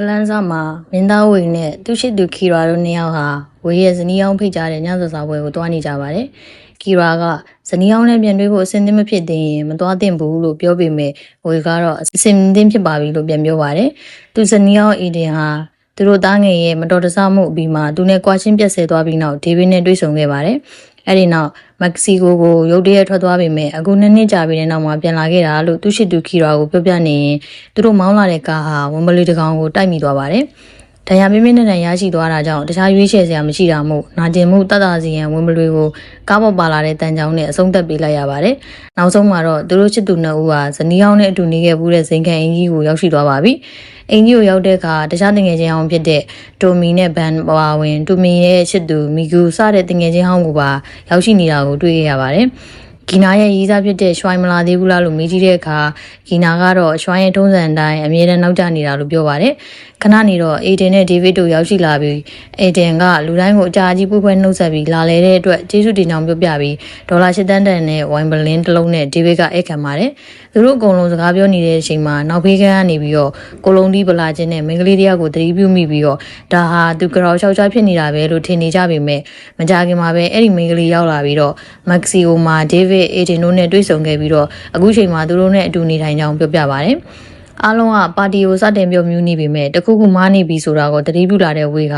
အလန်းစားမှာမင်းသားဝေနဲ့သူရှိသူခီရာတို့နှစ်ယောက်ဟာဝေရဲ့ဇနီးအောင်ဖိတ်ကြားတဲ့ညစာစားပွဲကိုတွားနေကြပါတယ်။ခီရာကဇနီးအောင်နဲ့ပြန်တွေ့ဖို့အဆင်သင့်မဖြစ်သေးရင်မတွားသင့်ဘူးလို့ပြောပေမဲ့ဝေကတော့အဆင်သင့်ဖြစ်ပါပြီလို့ပြန်ပြောပါတယ်။သူဇနီးအောင်အီဒင်ဟာသူတို့သားငယ်ရဲ့မတော်တဆမှုအပြီးမှာသူနဲ့ကွာချင်းပြတ်ဆဲသွားပြီးနောက်ဒေးဗစ်နဲ့တွေ့ဆုံခဲ့ပါတယ်။ အဲဒီနောက်မက္ကဆီကိုကိုရုတ်တရက်ထွက်သွားပေမဲ့အခုနှစ်နှစ်ကြာပြီးတဲ့နောက်မှာပြန်လာခဲ့တာလို့သူရှိသူခီရာကိုပြောပြနေရင်သူတို့မောင်းလာတဲ့ကားဟာဝန်ဘလီတကောင်ကိုတိုက်မိသွားပါတယ်။ ဒဏ်ရာပြင်းပြင်းထန်ထန်ရရှိသွားတာကြောင့်တခြားရွေးချယ်စရာမရှိတာမို့နာကျင်မှုတတ်တာစီရန်ဝန်ဘလီကိုကားပေါ်ပါလာတဲ့တန်ကြောင်နဲ့အဆုံးသတ်ပေးလိုက်ရပါတယ်။နောက်ဆုံးမှာတော့သူတို့ချစ်သူနှစ်ဦးဟာဇနီးအောင်နဲ့အတူနေခဲ့မှုတဲ့ဇင်ခံအင်ကြီးကိုရောက်ရှိသွားပါပြီ။အင်ကြီးကိုရောက်တဲ့အခါတခြားတငယ်ချင်းအောင်ဖြစ်တဲ့တိုမီနဲ့ဘန်ပါဝင်တိုမီရဲ့ချစ်သူမီဂူစတဲ့တငယ်ချင်းဟောင်းကိုပါရောက်ရှိနေတာကိုတွေ့ရပါတယ်။ ဂီနာရဲ့ရေးစားဖြစ်တဲ့ရွှိုင်းမလာသေးဘူးလားလို့မေးကြည့်တဲ့အခါဂီနာကတော့ရွှိုင်းရဲ့ထုံးစံအတိုင်းအမြဲတမ်းနောက်ကျနေတာလို့ပြောပါတယ်။ခဏနေတော့အေဒင်နဲ့ဒေးဗစ်တို့ရောက်ရှိလာပြီးအေဒင်ကလူတိုင်းကိုအကြာကြီးပွေးပွဲနှုတ်ဆက်ပြီးလာလဲတဲ့အတွက်ကျေးဇူးတင်ကြောင်းပြောပြပြီးဒေါ်လာ၈တန်းတန်နဲ့ဝိုင်ဘလင်းတစ်လုံးနဲ့ဒေးဗစ်ကဧည့်ခံပါတယ်။သူတို့အကုန်လုံးစကားပြောနေတဲ့အချိန်မှာနောက်ဖေးကန်းကနေပြီးတော့ကိုလုံးဒီဗလာချင်းနဲ့မင်္ဂလေးတရားကိုသတိပြုမိပြီးတော့ဒါဟာသူကြောက်လျှောက်ချဖြစ်နေတာပဲလို့ထင်နေကြပေမဲ့မကြခင်မှာပဲအဲ့ဒီမင်္ဂလေးရောက်လာပြီးတော့မက္ကဆီကိုမှာဒေးဗစ်အေဒင်တို့နဲ့တွေ့ဆုံခဲ့ပြီးတော့အခုချိန်မှာသူတို့နဲ့အတူနေထိုင်ကြောင်းပြောပြပါတယ်။အားလုံးကပါတီကိုစတင်ပြောမြူးနေပေမဲ့တခုခုမားနေပြီဆိုတာကိုသတိပြုလာတဲ့ဝေက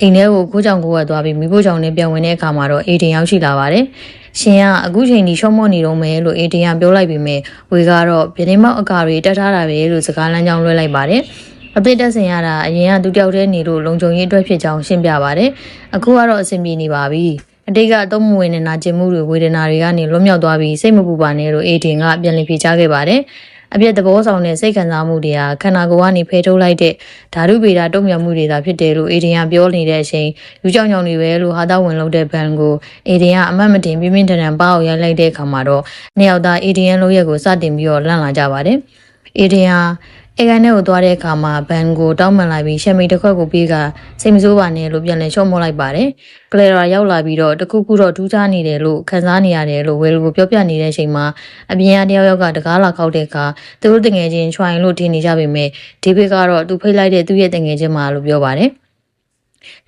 အိမ်ထဲကိုကိုကြောင်ကိုကသွားပြီးမိဖို့ကြောင့်နဲ့ပြန်ဝင်တဲ့အခါမှာတော့အေဒင်ရောက်ရှိလာပါတယ်။ရှင်ကအခုချိန်ကြီးရှော့မော့နေတော့မယ်လို့အေဒင်ကပြောလိုက်ပေမဲ့ဝေကတော့ပြတင်းမောက်အကာတွေတက်ထားတာပဲလို့စကားလမ်းကြောင်းလွှဲလိုက်ပါတယ်။အသစ်တက်ဆင်ရတာအရင်ကသူတယောက်တည်းနေလို့လုံခြုံရေးအတွက်ဖြစ်ကြောင်းရှင်းပြပါတယ်။အခုကတော့အဆင်ပြေနေပါပြီ။ အတိတ်ကအသုံးမဝင်တဲ့နာကျင်မှုတွေဝေဒနာတွေကနေလွတ်မြောက်သွားပြီးစိတ်မပူပါနဲ့လို့အေဒင်ကပြန်လည်ဖြေကြားခဲ့ပါတယ်။အပြည့်သဘောဆောင်တဲ့စိတ်ခံစားမှုတွေဟာခန္ဓာကိုယ်ကနေဖယ်ထုတ်လိုက်တဲ့ဓာတုဗေဒတုံ့ပြန်မှုတွေသာဖြစ်တယ်လို့အေဒင်ကပြောနေတဲ့အချိန်လူကြောင်ကြောင်တွေပဲလို့ဟာသားဝင်လုပ်တဲ့ဘန်ကိုအေဒင်ကအမတ်မတင်ပြင်းပြင်းထန်ထန်ပါအောင်ရိုက်လိုက်တဲ့အခါမှာတော့နှစ်ယောက်သားအေဒင်ရဲ့လုပ်ရက်ကိုစတင်ပြီးတော့လန့်လာကြပါတယ်။အေဒင်ဟာ အေကန်ထဲကိုသွားတဲ့အခါမှာဘန်ကိုတောင်းပန်လိုက်ပြီးရှက်မီတစ်ခွက်ကိုပြီးကစိတ်မဆိုးပါနဲ့လို့ပြန်လည်ချော့မော့လိုက်ပါတယ်။ကလရာရောက်လာပြီးတော့တခုခုတော့ထူးခြားနေတယ်လို့ခံစားနေရတယ်လို့ဝယ်လူကိုပြောပြနေတဲ့အချိန်မှာအပြင်ကတယောက်ယောက်ကတကားလာခောက်တဲ့အခါသူတို့တငယ်ချင်းချွိုင်လို့ထင်နေကြပေမဲ့ဒေးဗစ်ကတော့သူဖိတ်လိုက်တဲ့သူ့ရဲ့တငယ်ချင်းမှလို့ပြောပါတယ်။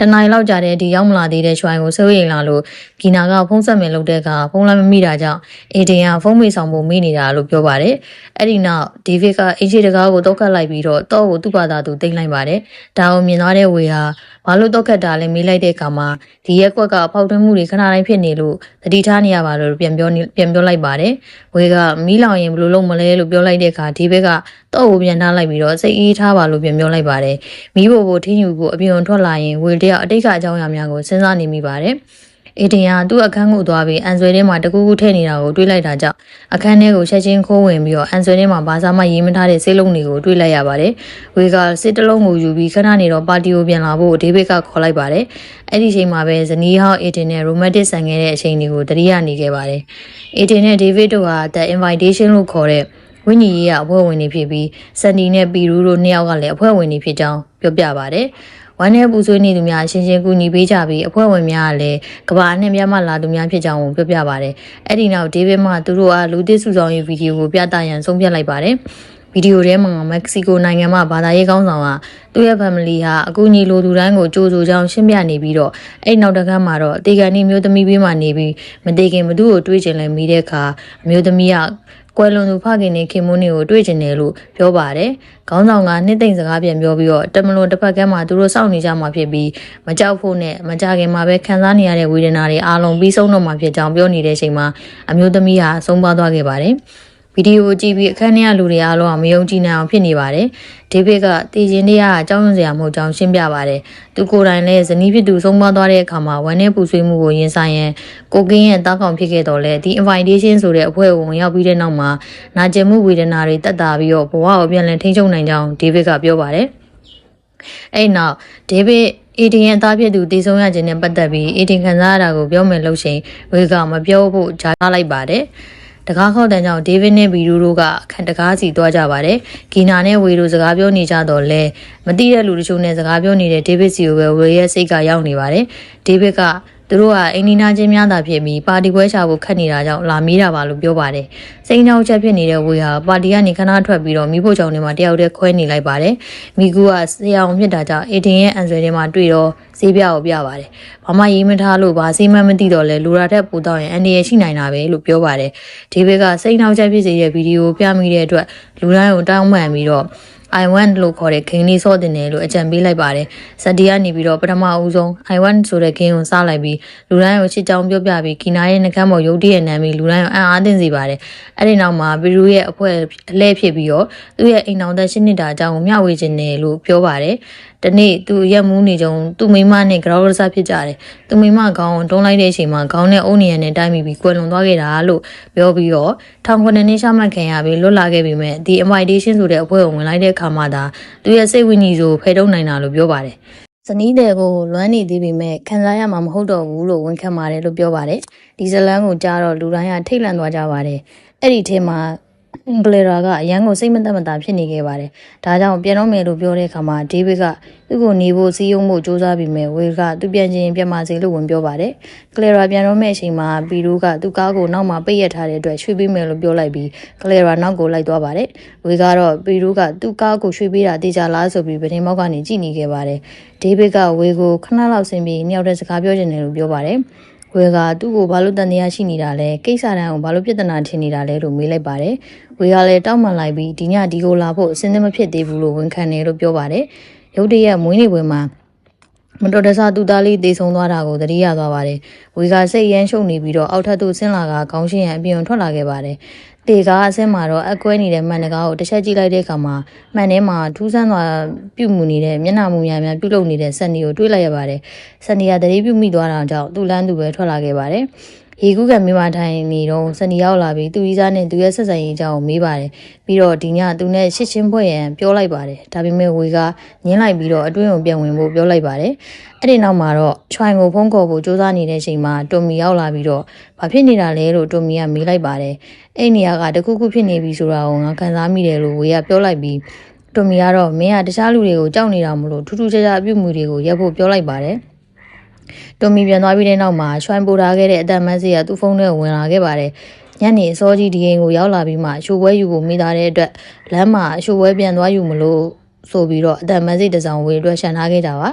တနိုင်လောက်ကြာတဲ့ဒီရောက်မလာသေးတဲ့ရွှိုင်းကိုစိုးရိမ်လာလို့ဂီနာကဖုန်းဆက်မယ်လုပ်တဲ့အခါဖုန်းလိုက်မမိတာကြောင့်အေဒင်ကဖုန်းမေးဆောင်ဖို့မေးနေတာလို့ပြောပါတယ်။အဲ့ဒီနောက်ဒေးဗစ်ကအင်ဂျီတကားကိုတောက်ခတ်လိုက်ပြီးတော့တော့ကိုသူ့ဘာသာသူတင်လိုက်ပါတယ်။ဒါကိုမြင်သွားတဲ့ဝေဟာဘာလို့တောက်ခတ်တာလဲမေးလိုက်တဲ့အခါမှာဒီရက်ကွက်ကဖောက်ထွင်းမှုတွေခဏတိုင်းဖြစ်နေလို့တတိထားနေရပါလို့ပြန်ပြောပြန်ပြောလိုက်ပါတယ်။ဝေကမီးလောင်ရင်ဘယ်လိုလုပ်မလဲလို့ပြောလိုက်တဲ့အခါဒီဘက်ကတော့ကိုပြန်ထားလိုက်ပြီးတော့စိတ်အေးထားပါလို့ပြန်ပြောလိုက်ပါတယ်။မီးဘို့ကိုထင်းယူဖို့အပြင်ထွက်လာရင်ဝေတယောက်အတိတ်ကအကြောင်းအရာများကိုစဉ်းစားနေမိပါတယ်။အေဒင်ကသူ့အခန်းကိုသွားပြီးအန်ဆွဲထဲမှာတကူးကူးထည့်နေတာကိုတွေးလိုက်တာကြောင့်အခန်းထဲကိုချက်ချင်းခိုးဝင်ပြီးတော့အန်ဆွဲထဲမှာဘာသာမှရေးမထားတဲ့ဆေးလုံးတွေကိုတွေးလိုက်ရပါတယ်။ဝေကစစ်တလုံးကိုယူပြီးခဏနေတော့ပါတီကိုပြန်လာဖို့ဒေးဗစ်ကခေါ်လိုက်ပါတယ်။အဲ့ဒီချိန်မှာပဲဇနီးဟောင်းအေဒင်နဲ့ရိုမန်တစ်ဆန်ခဲ့တဲ့အချိန်တွေကိုတတိယနေခဲ့ပါတယ်။အေဒင်နဲ့ဒေးဗစ်တို့ဟာ The Invitation လို့ခေါ်တဲ့ဝိညာဉ်ရေးရအဖွဲ့ဝင်တွေဖြစ်ပြီးစန်ဒီနဲ့ပီရူတို့နှစ်ယောက်ကလည်းအဖွဲ့ဝင်တွေဖြစ်ကြောင်းပြောပြပါတယ်။ ဝမ်းနဲ့ပူဆွေးနေသူများရှင်းရှင်းကူညီပေးကြပြီးအဖွဲ့ဝင်များကလည်းကဘာနဲ့မြတ်မလာသူများဖြစ်ကြောင်းကိုပြောပြပါတယ်။အဲ့ဒီနောက်ဒေးဗစ်မှသူတို့အားလူသစ်စုဆောင်ရေးဗီဒီယိုကိုပြသရန်ဆုံးဖြတ်လိုက်ပါတယ်။ဗီဒီယိုထဲမှာမက္ကဆီကိုနိုင်ငံမှာဘာသာရေးကောင်းဆောင်ကသူ့ရဲ့ family ဟာအကူအညီလိုသူတိုင်းကိုကြိုးဆိုကြောင်းရှင်းပြနေပြီးတော့အဲ့နောက်တစ်ခါမှာတော့အသေးကန်ဒီမျိုးသမီးဘေးမှာနေပြီးမသေးခင်ဘသူ့ကိုတွေးချင်လဲမိတဲ့အခါအမျိုးသမီးက ကွယ်လွန်သူဖခင်နဲ့ခင်မွန်းတွေကိုတွေ့ကျင်တယ်လို့ပြောပါတယ်။ခေါင်းဆောင်ကနှစ်သိမ့်စကားပြန်ပြောပြီးတော့တမလွန်တစ်ဖက်ကမ်းမှာသူတို့စောင့်နေကြမှာဖြစ်ပြီးမကြောက်ဖို့နဲ့မကြခင်မှာပဲခံစားနေရတဲ့ဝေဒနာတွေအားလုံးပြီးဆုံးတော့မှာဖြစ်ကြောင်းပြောနေတဲ့အချိန်မှာအမျိုးသမီးဟာဆုံးပါသွားခဲ့ပါတယ်။ဗီ ဒီယိုကြည့်ပြီးအခန်းထဲကလူတွေအားလုံးကမယုံကြည်နိုင်အောင်ဖြစ်နေပါတယ်။ဒေးဗစ်ကတည်ခြင်းတရားအကြောင်းစရာမဟုတ်ကြောင်းရှင်းပြပါတယ်။သူကိုယ်တိုင်လည်းဇနီးဖြစ်သူဆုံးမသွားတဲ့အခါမှာဝမ်းနဲ့ပူဆွေးမှုကိုရင်ဆိုင်ရန်ကိုကင်းရဲ့တောက်ကောင်ဖြစ်ခဲ့တော့လေဒီ invitation ဆိုတဲ့အဖွဲ့ကိုဝင်ရောက်ပြီးတဲ့နောက်မှာနာကျင်မှုဝေဒနာတွေတက်တာပြီးတော့ဘဝကိုပြန်လည်ထိန်းချုပ်နိုင်ကြောင်းဒေးဗစ်ကပြောပါတယ်။အဲ့နောက်ဒေးဗစ်အေဒီယန်သားဖြစ်သူတည်ဆုံးရခြင်းနဲ့ပတ်သက်ပြီးအေဒီခံစားရတာကိုပြောမယ်လို့ရှိရင်ဝေကမပြောဖို့ကြားလိုက်ပါတယ်။ တကားခောက်တန်းကြောင့်ဒေးဗစ်နဲ့ဘီရူတို့ကအခန်းတကားစီသွားကြပါတယ်။ဂီနာနဲ့ဝေတို့စကားပြောနေကြတော့လဲမတိတဲ့လူတချို့နဲ့စကားပြောနေတဲ့ဒေးဗစ်စီကိုပဲဝေရဲ့စိတ်ကရောက်နေပါတယ်။ဒေးဗစ်က သူတို့ကအိန္ဒိနာချင်းများသာဖြစ်ပြီးပါတီပွဲချဖို့ခက်နေတာကြောင့်လာမေးတာပါလို့ပြောပါတယ်စိန်ချောင်းချက်ဖြစ်နေတဲ့ဝေဟာပါတီကနေခဏထွက်ပြီးတော့မိဖို့ချောင်းတွေမှာတယောက်တည်းခွဲနေလိုက်ပါတယ်မိကူကဆရာအောင်မြစ်တာကြောင့်အေတင်ရဲ့အန်ဆွဲတွေမှာတွေ့တော့ဈေးပြကိုပြပါတယ်ဘာမှရေးမထားလို့ဘာစိမ့်မမသိတော့လဲလူရာထက်ပူတော့ရင်အန်ဒီရရှိနိုင်တာပဲလို့ပြောပါတယ်ဒီဘက်ကစိန်ချောင်းချက်ဖြစ်စေတဲ့ဗီဒီယိုပြမိတဲ့အတွက်လူတိုင်းကိုတောင်းပန်ပြီးတော့ I want လို့ခေါ်တဲ့ဂိမ်းလေးစော့တင်တယ်လို့အကြံပေးလိုက်ပါတယ်။စက်တီကနေပြီးတော့ပထမအဦးဆုံး I want ဆိုတဲ့ဂိမ်းကိုစလိုက်ပြီးလူတိုင်းကိုချစ်ကြောင်ပြောပြပြီးကီနာရဲ့နှကမ်းပေါ်ရုပ်တရက်နမ်းပြီးလူတိုင်းကိုအံ့အားသင့်စေပါတယ်။အဲ့ဒီနောက်မှာပီရူရဲ့အဖွဲ့အလဲဖြစ်ပြီးတော့သူ့ရဲ့အိမ်တော်သက်ရှင်းနှစ်တာအကြောင်းကိုမျှဝေခြင်းတယ်လို့ပြောပါတယ်။တနေ့သူရက်မူးနေကြုံသူ့မိမနဲ့ကြောက်ရစားဖြစ်ကြတယ်။သူ့မိမခေါင်းတွန်းလိုက်တဲ့အချိန်မှာခေါင်းနဲ့အုံနေရနဲ့တိုင်းမိပြီးကွယ်လွန်သွားခဲ့တာလို့ပြောပြီးတော့ထောင်ခုနှစ်နှစ်ရှာမှတ်ခံရပြီးလွတ်လာခဲ့ပြီမဲ့ဒီ invitation ဆိုတဲ့အဖွဲ့ကိုဝင်လိုက်တဲ့အခါမှာဒါသူရဲ့စိတ်ဝိညာဉ်ဆိုဖယ်ထုတ်နိုင်တာလို့ပြောပါတယ်။ဇနီးတဲ့ကိုလွမ်းနေသေးပေမဲ့ခံစားရမှာမဟုတ်တော့ဘူးလို့ဝန်ခံပါတယ်လို့ပြောပါတယ်။ဒီဇလန်းကိုကြားတော့လူတိုင်းကထိတ်လန့်သွားကြပါတယ်။အဲ့ဒီထဲမှာ အင်္ဂလရာကအရန်ကိုစိတ်မသက်မသာဖြစ်နေခဲ့ပါတယ်။ဒါကြောင့်ပြန်တော့မယ်လို့ပြောတဲ့အခါမှာဒေးဗစ်ကသူ့ကိုနေဖို့စီးရုံးဖို့စူးစမ်းပြီးမဲ့ဝေကသူပြန်ချင်းပြန်มาစေလို့ဝင်ပြောပါတယ်။ကလရာပြန်တော့မဲ့အချိန်မှာပီရူးကသူ့ကားကိုနောက်မှာပိတ်ရထားတဲ့အတွက်ရွှေ့ပေးမယ်လို့ပြောလိုက်ပြီးကလရာနောက်ကိုလိုက်သွားပါတယ်။ဝေကတော့ပီရူးကသူ့ကားကိုရွှေ့ပေးတာတေချာလားဆိုပြီးဗတင်းမောက်ကနေကြည့်နေခဲ့ပါတယ်။ဒေးဗစ်ကဝေကိုခဏလောက်ဆင်းပြီးနှစ်ယောက်တည်းစကားပြောချင်တယ်လို့ပြောပါတယ်။ ဝေကသူ့ကိုဘာလို့တန်တရားရှိနေတာလဲကိစ္စတန်းကိုဘာလို့ပြဿနာထင်နေတာလဲလို့မေးလိုက်ပါတယ်ဝေကလည်းတောက်မှန်လိုက်ပြီးဒီညဒီကိုလာဖို့အစင်းသမဖြစ်သေးဘူးလို့ဝန်ခံတယ်လို့ပြောပါတယ်ရုတ်တရက်မွေးနေ့ပွဲမှာ မတော်တဆသူသားလေးတေဆုံးသွားတာကိုသတိရသွားပါတယ်။ဝေကစိတ်ရမ်းရှုပ်နေပြီးတော့အောက်ထပ်သို့ဆင်းလာကခေါင်းရှင်းရန်အပြင်ထွက်လာခဲ့ပါတယ်။တေကားအဆင်းမှာတော့အကွဲနေတဲ့မှန်တကားကိုတစ်ချက်ကြည့်လိုက်တဲ့အခါမှာမှန်ထဲမှာထူးဆန်းစွာပြုတ်မှုနေတဲ့မျက်နှာမူများများပြုတ်လုံနေတဲ့စက်နီကိုတွေ့လိုက်ရပါတယ်။စက်နီကတတိပြုတ်မိသွားတာကြောင့်သူ့လန်းသူပဲထွက်လာခဲ့ပါတယ်။ ရေကူးကမိမထိုင်နေတော့စနီရောက်လာပြီးသူ့ဤစားနဲ့သူရဲ့ဆက်ဆံရေးအကြောင်းကိုမေးပါတယ်ပြီးတော့ဒီညသူနဲ့ရှစ်ချင်းဖွဲ့ရန်ပြောလိုက်ပါတယ်ဒါပေမဲ့ဝေကညင်းလိုက်ပြီးတော့အတွင်းကိုပြန်ဝင်ဖို့ပြောလိုက်ပါတယ်အဲ့ဒီနောက်မှာတော့ချွိုင်ကိုဖုန်းခေါ်ဖို့စူးစမ်းနေတဲ့အချိန်မှာတိုမီရောက်လာပြီးတော့ဘာဖြစ်နေတာလဲလို့တိုမီကမေးလိုက်ပါတယ်အဲ့နေရာကတခုခုဖြစ်နေပြီဆိုတာကိုငါခံစားမိတယ်လို့ဝေကပြောလိုက်ပြီးတိုမီကတော့မင်းကတခြားလူတွေကိုကြောက်နေတာမလို့ထူးထူးခြားခြားအပြုတ်မှုတွေကိုရပ်ဖို့ပြောလိုက်ပါတယ် တိုမီပြန်သွားပြီးတဲ့နောက်မှာရွှိုင်းပိုထားခဲ့တဲ့အတန်မန်းစီကသူ့ဖုန်းထဲဝင်လာခဲ့ပါတယ်ညနေအစောကြီးဒီအိမ်ကိုရောက်လာပြီးမှအရှိုးပွဲယူဖို့မိသားတဲ့အတွက်လမ်းမှာအရှိုးပွဲပြန်သွားယူမလို့ဆိုပြီးတော့အတန်မန်းစီတစ်စောင်ဝေအတွက်ရှန်ထားခဲ့ကြပါ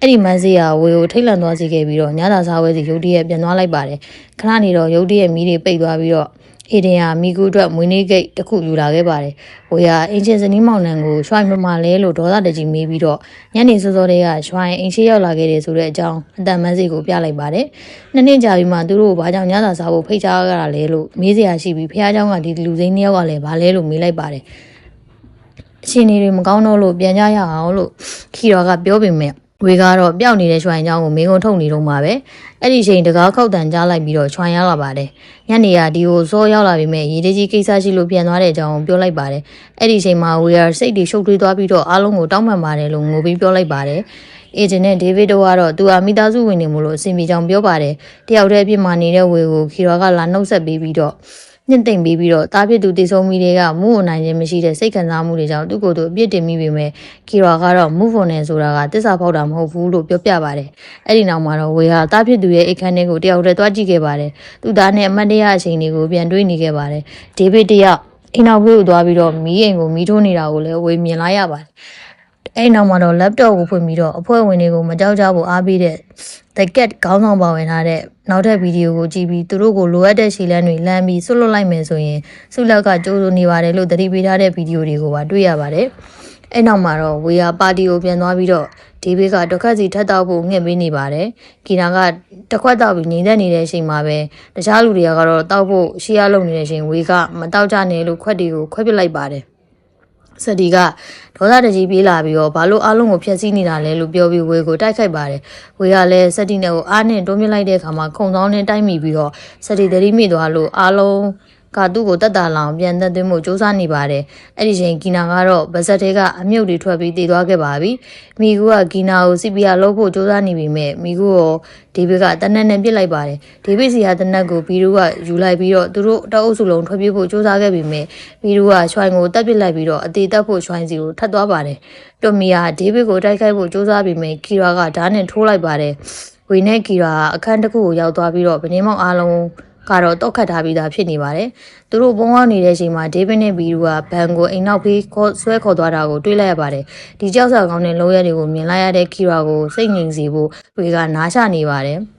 အဲ့ဒီမန်းစီကဝေကိုထိတ်လန့်သွားစေခဲ့ပြီးတော့ညသာစားဝဲစီရုတ်တရက်ပြန်သွားလိုက်ပါတယ်ခဏနေတော့ရုတ်တရက်မီးတွေပိတ်သွားပြီးတော့ အေဒင်ဟာမိကူအတွက်မွေးနေ့ဂိတ်တစ်ခုယူလာခဲ့ပါတယ်။ဝေဟာအင်ချင်းစနီးမောင်နှံကိုရွှိုင်းမမလဲလို့ဒေါသတကြီးမေးပြီးတော့ညနေစောစောတည်းကရွှိုင်းအင်ရှိရောက်လာခဲ့တယ်ဆိုတဲ့အကြောင်းအတန်မန်းစီကိုပြလိုက်ပါတယ်။နှစ်နှစ်ကြာပြီးမှသူတို့ကိုဘာကြောင့်ညစာစားဖို့ဖိတ်ကြားကြတာလဲလို့မေးစရာရှိပြီးဖះเจ้าကဒီလူစိမ်းနှစ်ယောက်ကလည်းဘာလဲလို့မေးလိုက်ပါတယ်။အရှင်နေတွေမကောင်းတော့လို့ပြန်ကြရအောင်လို့ခီတော်ကပြောပေမဲ့ ဝေကတော့ပျောက်နေတဲ့ရွှိုင်เจ้าကိုမင်းကုန်းထုတ်နေတော့မှာပဲအဲ့ဒီချိန်တကားခောက်တန်ကြားလိုက်ပြီးတော့ချွိုင်ရလာပါတယ်ညနေကဒီကိုစောရောက်လာပြီးမဲ့ရေတကြီးကိစ္စရှိလို့ပြန်သွားတဲ့အကြောင်းပြောလိုက်ပါတယ်အဲ့ဒီချိန်မှာဝေကစိတ်တွေရှုပ်ထွေးသွားပြီးတော့အားလုံးကိုတောင်းပန်ပါတယ်လို့ငိုပြီးပြောလိုက်ပါတယ်အေဂျင်နဲ့ဒေးဗစ်တို့ကတော့သူဟာမိသားစုဝင်နေမှုလို့အစီအမီကြောင်ပြောပါတယ်တယောက်တည်းအပြစ်မှာနေတဲ့ဝေကိုခီရောကလာနှုတ်ဆက်ပေးပြီးတော့ ညှင့်သိမ့်ပြီးပြီးတော့တားဖြစ်သူတည်ဆုံးမိတွေကမူအနိုင်ခြင်းမရှိတဲ့စိတ်ခံစားမှုတွေကြောင့်သူ့ကိုယ်သူအပြစ်တင်မိပေမဲ့ကီရာကတော့ move on နဲ့ဆိုတာကတစ္ဆာဖောက်တာမဟုတ်ဘူးလို့ပြောပြပါတယ်။အဲ့ဒီနောက်မှာတော့ဝေဟာတားဖြစ်သူရဲ့အိတ်ခမ်းထဲကိုတယောက်တည်းတွားကြည့်ခဲ့ပါတယ်။သူသားနဲ့အမတ်တရအချိန်တွေကိုပြန်တွေးနေခဲ့ပါတယ်။ဒေးဗစ်တယောက်အိမ်နောက်ဖေးကိုသွားပြီးတော့မီးအိမ်ကိုမီးထိုးနေတာကိုလည်းဝေမြင်လာရပါတယ်။အဲ့နောက်မှာတော့ laptop ကိုဖွင့်ပြီးတော့အဖွဲ့ဝင်တွေကိုမကြောက်ကြဖို့အားပေးတဲ့ The Cat ခေါင်းဆောင်ပါဝင်ထားတဲ့နောက်ထပ်ဗီဒီယိုကိုကြည့်ပြီးသူတို့ကိုလိုအပ်တဲ့ရှီလန်းတွေလမ်းပြီးဆွတ်လွတ်လိုက်မယ်ဆိုရင်ဆုလက်ကကြိုးစိုးနေပါတယ်လို့သတိပေးထားတဲ့ဗီဒီယိုတွေကိုပါတွေ့ရပါတယ်။အဲ့နောက်မှာတော့ဝေယာပါတီကိုပြန်သွားပြီးတော့ဒီဘေးကတစ်ခါစီထပ်တောက်ဖို့ငှက်ပေးနေပါတယ်။ကီနာကတစ်ခွက်တောက်ပြီးငြိမ်သက်နေတဲ့အချိန်မှာပဲတခြားလူတွေကတော့တောက်ဖို့ရှေ့ရလုံနေတဲ့အချိန်ဝေကမတောက်ကြနဲ့လို့ခွက်တွေကိုခွဲပစ်လိုက်ပါတယ်။ စတီကဒေါသတကြီးပြေးလာပြီးတော့ဘာလို့အားလုံးကိုဖျက်ဆီးနေတာလဲလို့ပြောပြီးဝေကိုတိုက်ခိုက်ပါတယ်ဝေကလည်းစတီနဲ့ကိုအားနဲ့တွန်းပြလိုက်တဲ့အခါမှာခုံသောင်းနဲ့တိုက်မိပြီးတော့စတီတတိမိသွားလို့အားလုံး ကသူ့ကိုတက်တာလောင်ပြန်သက်သွင်းမှုစူးစမ်းနေပါတယ်အဲ့ဒီချိန်ကီနာကတော့ဗဇက်တဲကအမြုပ်တွေထွက်ပြီးတည်သွားခဲ့ပါပြီမိကူကကီနာကို CPR လုပ်ဖို့စူးစမ်းနေပြီမဲ့မိကူကိုဒေးဗစ်ကတနက်နဲ့ပြစ်လိုက်ပါတယ်ဒေးဗစ်စီကတနက်ကိုဘီရူကယူလိုက်ပြီးတော့သူတို့တအုပ်စုလုံးထွက်ပြေးဖို့စူးစမ်းခဲ့ပြီမဲ့ဘီရူကရွှိုင်ကိုတက်ပစ်လိုက်ပြီးတော့အသေးတက်ဖို့ရွှိုင်စီကိုထပ်သွားပါတယ်တိုမီယာဒေးဗစ်ကိုတိုက်ခိုက်ဖို့စူးစမ်းပြီးမဲ့ကီရာကဓာတ်နဲ့ထိုးလိုက်ပါတယ်ဝေနဲ့ကီရာအခန်းတစ်ခုကိုရောက်သွားပြီးတော့ဗနေမောက်အားလုံး ကတော့တောက်ခတ်ထားပြီးသားဖြစ်နေပါတယ်။သူတို့ပုံအောင်နေတဲ့အချိန်မှာဒေးဗစ်နဲ့ဘီရူကဘန်ကိုအိမ်နောက်ဖေးခေါ်ဆွဲခေါ်သွားတာကိုတွေ့လိုက်ရပါတယ်။ဒီကြောက်စရာကောင်းတဲ့လုံရက်တွေကိုမြင်လိုက်ရတဲ့ကီရာကိုစိတ်ငြိမ်စေဖို့ဝေကနားချနေပါတယ်။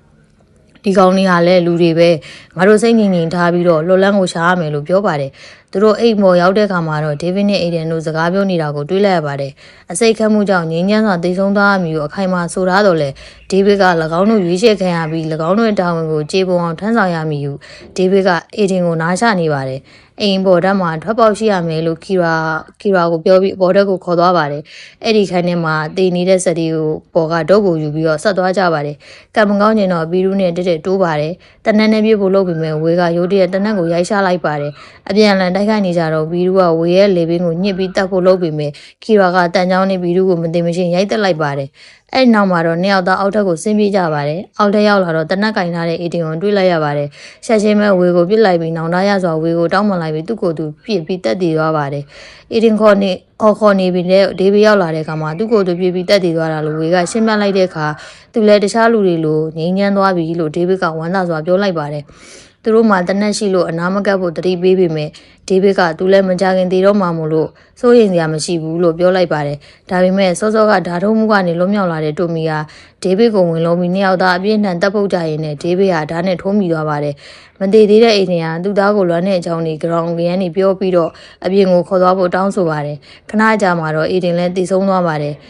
ဒီကောင်လေးဟာလည်းလူတွေပဲငါတို့စိတ်ငြိမ်ငြိမ်ထားပြီးတော့လော်လန်းကိုရှာရမယ်လို့ပြောပါတယ်။သူတို့အိမ်မော်ရောက်တဲ့ခါမှာတော့ဒေးဗစ်နဲ့အေဒန်တို့စကားပြောနေတာကိုတွေးလိုက်ရပါတယ်။အစိတ်ခတ်မှုကြောင့်ငြင်းညမ်းစွာတိတ်ဆုံးသွားအမျိုးအခိုင်အမာဆိုထားတော့လေဒေးဗစ်က၎င်းတို့ရွေးချယ်ခံရပြီး၎င်းတို့ရဲ့တာဝန်ကိုကြေပုံအောင်ထမ်းဆောင်ရမည်ဟုဒေးဗစ်ကအေဒန်ကိုနားချနေပါတယ်။အိမ်ပေါ်ဓာတ်မှာထွက်ပေါက်ရှိရမယ်လို့ကီရာကီရာကိုပြောပြီးပေါ်ဓာတ်ကိုခေါ်သွားပါတယ်။အဲ့ဒီခိုင်းထဲမှာတည်နေတဲ့စက်ဒီကိုပေါ်ကဒုတ်ကိုယူပြီးတော့ဆက်သွားကြပါတယ်။ကံမကောင်းကျင်တော့ဘီရူးနဲ့တက်တက်တိုးပါတယ်။တနက်နဲ့ပြေဖို့လုပ်ပြီးမဲ့ဝေကရိုးတရက်တနက်ကိုရိုက်ရှာလိုက်ပါတယ်။အပြန်အလှန်တိုက်ခိုက်နေကြတော့ဘီရူးကဝေရဲ့လေပင်ကိုညှစ်ပြီးတတ်ဖို့လုပ်ပြီးမဲ့ကီရာကတန်ချောင်းနဲ့ဘီရူးကိုမသိမချင်းရိုက်တက်လိုက်ပါတယ်။အဲ့ဒီနောက်မှာတော့နှစ်ယောက်သားအောက်ထပ်ကိုဆင်းပြေးကြပါတယ်။အောက်ထပ်ရောက်လာတော့တနက်ကင်ထားတဲ့အေတင်ကိုတွေးလိုက်ရပါတယ်။ဆက်ချင်းမဲ့ဝေကိုပြစ်လိုက်ပြီးနောင်တရစွာဝေကိုတောင်းပန်လိုက်ပြီးသူ့ကိုယ်သူပြစ်ပြီးတက်တည်သွားပါတယ်။အေတင်ခေါ်နေအော်ခေါ်နေပြီးတဲ့ဒေးဗစ်ရောက်လာတဲ့အခါမှာသူ့ကိုယ်သူပြစ်ပြီးတက်တည်သွားတာလို့ဝေကရှင်းပြလိုက်တဲ့အခါသူလည်းတခြားလူတွေလိုငြိမ်းချမ်းသွားပြီလို့ဒေးဗစ်ကဝမ်းသာစွာပြောလိုက်ပါတယ်။ သူတို့မှတနက်ရှိလို့အနာမကပ်ဖို့တတိပေးပေမဲ့ဒေးဗစ်ကသူလည်းမကြခင်တည်တော့မှမို့လို့စိုးရင်စရာမရှိဘူးလို့ပြောလိုက်ပါတယ်။ဒါပေမဲ့စောစောကဓာထုံးမှုကနေလွတ်မြောက်လာတဲ့တိုမီဟာဒေးဗစ်ကိုဝင်လုံးပြီးနှစ်ယောက်သားအပြည့်အနှံတပ်ပုတ်ကြရင်နဲ့ဒေးဗစ်ဟာဓာတ်နဲ့ထိုးမိသွားပါတယ်။မတည်သေးတဲ့အိမ်ကသူ့သားကိုလွမ်းတဲ့အကြောင်းတွေ ground ကရန်နေပြောပြီးတော့အပြင်ကိုခေါ်သွားဖို့တောင်းဆိုပါတယ်။ခဏကြာမှတော့အေဒင်လည်းတည်ဆုံးသွားပါတယ်။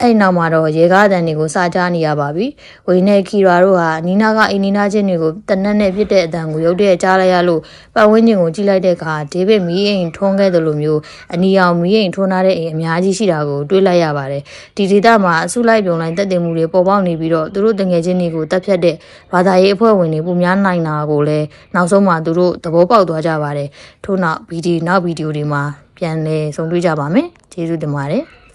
အဲ့နောက်မှာတော့ရေကားတန်တွေကိုစာကြားနေရပါပြီ။ဝိနဲ့ကီရာတို့ဟာအနီနာကအိမ်နီနာချင်းတွေကိုတနက်နဲ့ပြစ်တဲ့အတန်ကိုရုတ်တရက်ကြားလိုက်ရလို့ပတ်ဝန်းကျင်ကိုကြည့်လိုက်တဲ့အခါဒေးဗစ်မီးအိမ်ထွန်းခဲ့တယ်လို့မျိုးအနီအောင်မီးအိမ်ထွန်းထားတဲ့အိမ်အများကြီးရှိတာကိုတွေးလိုက်ရပါတယ်။ဒီဒေသမှာအစုလိုက်ပြုံလိုက်တက်တင်မှုတွေပေါ်ပေါက်နေပြီးတော့သူတို့တငယ်ချင်းတွေကိုတက်ဖြတ်တဲ့ဘာသာရေးအဖွဲ့ဝင်တွေပုံများနိုင်တာကိုလည်းနောက်ဆုံးမှသူတို့သဘောပေါက်သွားကြပါတယ်။ထို့နောက်ဗီဒီယိုနောက်ဗီဒီယိုတွေမှာပြန်လည်ဆုံတွေ့ကြပါမယ်။ကျေးဇူးတင်ပါတယ်။